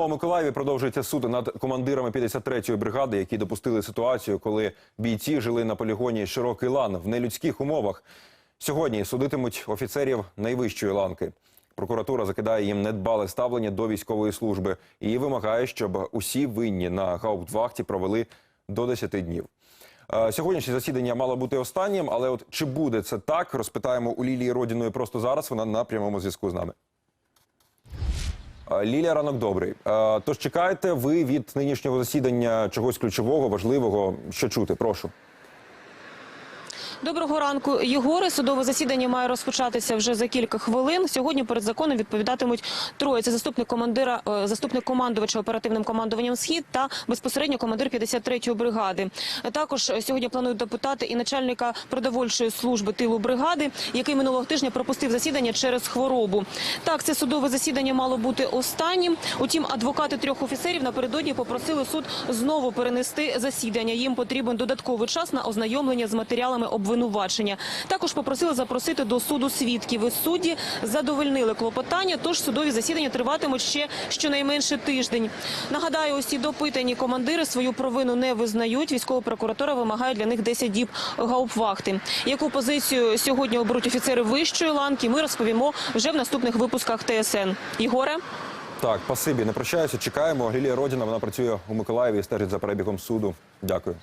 А Миколаєві продовжується суд над командирами 53-ї бригади, які допустили ситуацію, коли бійці жили на полігоні Широкий лан в нелюдських умовах. Сьогодні судитимуть офіцерів найвищої ланки. Прокуратура закидає їм недбале ставлення до військової служби і вимагає, щоб усі винні на гауптвахті провели до 10 днів. Е, Сьогоднішнє засідання мало бути останнім, але от чи буде це так, розпитаємо у Лілії Родіної просто зараз. Вона на прямому зв'язку з нами. Е, Лілія, ранок добрий. Е, Тож чекаєте ви від нинішнього засідання чогось ключового, важливого? Що чути? Прошу. Доброго ранку, Єгоре. Судове засідання має розпочатися вже за кілька хвилин. Сьогодні перед законом відповідатимуть троє. Це заступник командира, е, заступник командувача оперативним командуванням Схід та безпосередньо командир 53-ї бригади. Також сьогодні планують допитати і начальника продовольчої служби тилу бригади, який минулого тижня пропустив засідання через хворобу. Так, це судове засідання мало бути останнім. Утім, адвокати трьох офіцерів напередодні попросили суд знову перенести засідання. Їм потрібен додатковий час на ознайомлення з матеріалами обвинувачення. Також попросили запросити до суду свідків. І судді задовольнили клопотання, тож судові засідання триватимуть ще щонайменше тиждень. Нагадаю, усі допитані командири свою провину не визнають. Військова прокуратура вимагає для них 10 діб гаупвахти. Яку позицію сьогодні оберуть офіцери вищої ланки, ми розповімо вже в наступних випусках ТСН. Ігоре? Так, пасибі, не прощаюся. Чекаємо. Лілія Родіна, вона працює у Миколаєві і стежить за перебігом суду. Дякую.